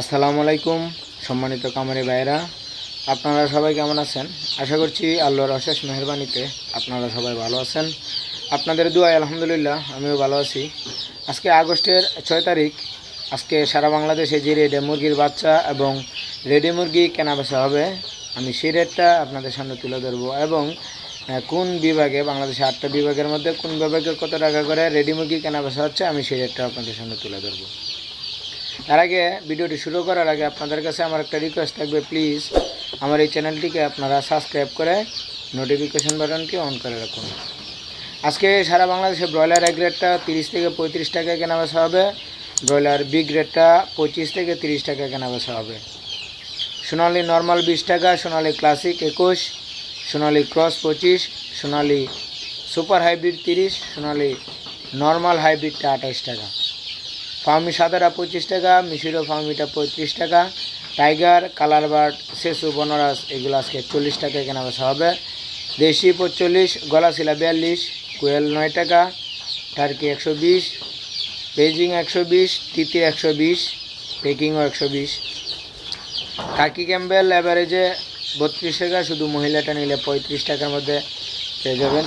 আসসালামু আলাইকুম, সম্মানিত কামারি ভাইয়েরা। আপনারা সবাই কেমন আছেন? আশা করছি আল্লাহর অশেষ মেহরবানিতে আপনারা সবাই ভালো আছেন। আপনাদের দুয়ায় আলহামদুলিল্লাহ, আমিও ভালো আছি। আজকে আগস্টের ছয় তারিখ, আজকে সারা বাংলাদেশে যে রেডে মুরগির বাচ্চা এবং রেডি মুরগি কেনা বেচা হবে, আমি সেই রেটটা আপনাদের সামনে তুলে ধরবো এবং কোন বিভাগে, বাংলাদেশে আটটা বিভাগের মধ্যে কোন বিভাগে কত টাকা করে রেডি মুরগি কেনা বেচা হচ্ছে, আমি সেই রেটটা আপনাদের সামনে তুলে ধরবো। তার আগে ভিডিওটি শুরু করার আগে আপনাদের কাছে আমার একটা রিকোয়েস্ট থাকবে প্লিজ আমার এই চ্যানেলটিকে আপনারা সাবস্ক্রাইব করে নোটিফিকেশন বাটনটি অন করে রাখুন। আজকে সারা বাংলাদেশে ব্রয়লার এক রেটটা তিরিশ থেকে পঁয়ত্রিশ টাকা কেনা বেচা হবে, ব্রয়লার বিগ রেটটা পঁচিশ থেকে তিরিশ টাকা কেনা বেচা হবে। সোনালি নর্মাল বিশ টাকা, সোনালি ক্লাসিক একুশ, সোনালি ক্রস পঁচিশ, সোনালি সুপার হাইব্রিড তিরিশ, সোনালি নর্মাল হাইব্রিডটা আঠাশ টাকা। ফার্মি সাদাটা পঁচিশ টাকা, মিশিরো ফার্মিটা পঁয়ত্রিশ টাকা, টাইগার কালার বার্ড সেসু, বনরাস, এগুলো আজকে চল্লিশ টাকায় কেনা বেচা হবে। দেশি পঁচল্লিশ গলাশিলা বিয়াল্লিশ, কোয়েল নয় টাকা, টার্কি একশো বিশ, বেজিং একশো বিশ, তিতির একশো বিশ, পেকিংও একশো বিশ। টাকি ক্যাম্বেল অ্যাভারেজে বত্রিশ টাকা, শুধু মহিলাটা নিলে পঁয়ত্রিশ টাকার মধ্যে পেয়ে যাবেন।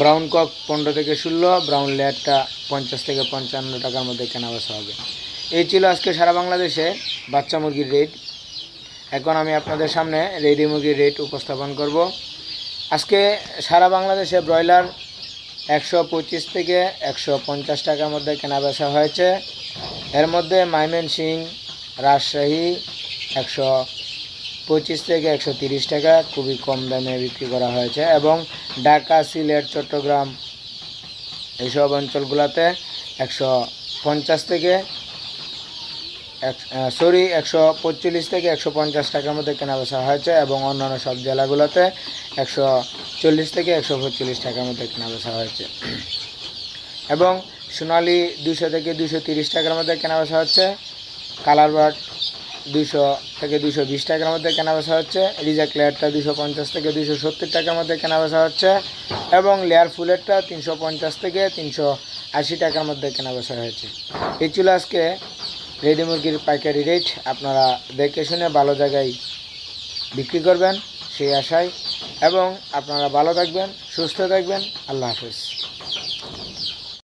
ব্রাউন কক পনেরো থেকে ষোলো ব্রাউন লেয়ারটা পঞ্চাশ থেকে পঞ্চান্ন টাকার মধ্যে কেনা বেচা হবে। এই ছিল আজকে সারা বাংলাদেশে বাচ্চা মুরগির রেট এখন আমি আপনাদের সামনে রেডি মুরগির রেট উপস্থাপন করব। আজকে সারা বাংলাদেশে ব্রয়লার একশো পঁচিশ থেকে একশো পঞ্চাশ টাকার মধ্যে কেনা বেচা হয়েছে। এর মধ্যে মাইমেন সিং, রাজশাহী একশো পঁচিশ থেকে একশো তিরিশ টাকা খুবই কম দামে বিক্রি করা হয়েছে এবং ঢাকা, সিলেট, চট্টগ্রাম এইসব অঞ্চলগুলোতে একশো পঞ্চাশ থেকে সরি একশো পঁয়তাল্লিশ থেকে একশো পঞ্চাশ টাকার মধ্যে কেনা বেচা হয়েছে এবং অন্যান্য সব জেলাগুলোতে একশো চল্লিশ থেকে একশো পঁয়তাল্লিশ টাকার মধ্যে কেনা বেচা হয়েছে। এবং সোনালি দুশো থেকে দুশো তিরিশ টাকার মধ্যে কেনা বেচা হচ্ছে। কালার বার্ড দুশো থেকে দুশো বিশ টাকার মধ্যে কেনা বেচা হচ্ছে। রিজার্ভ লেয়ারটা দুশো পঞ্চাশ থেকে দুশো সত্তর টাকার মধ্যে কেনা বেচা হচ্ছে এবং লেয়ার ফুলেরটা তিনশো পঞ্চাশ থেকে তিনশো আশি টাকার মধ্যে কেনা বেচা হয়েছে। এই ছিল আজকে রেডি মুরগির পাইকারি রেট। আপনারা দেখে শুনে ভালো জায়গায় বিক্রি করবেন, সেই আশায়। এবং আপনারা ভালো থাকবেন, সুস্থ থাকবেন। আল্লাহ হাফেজ।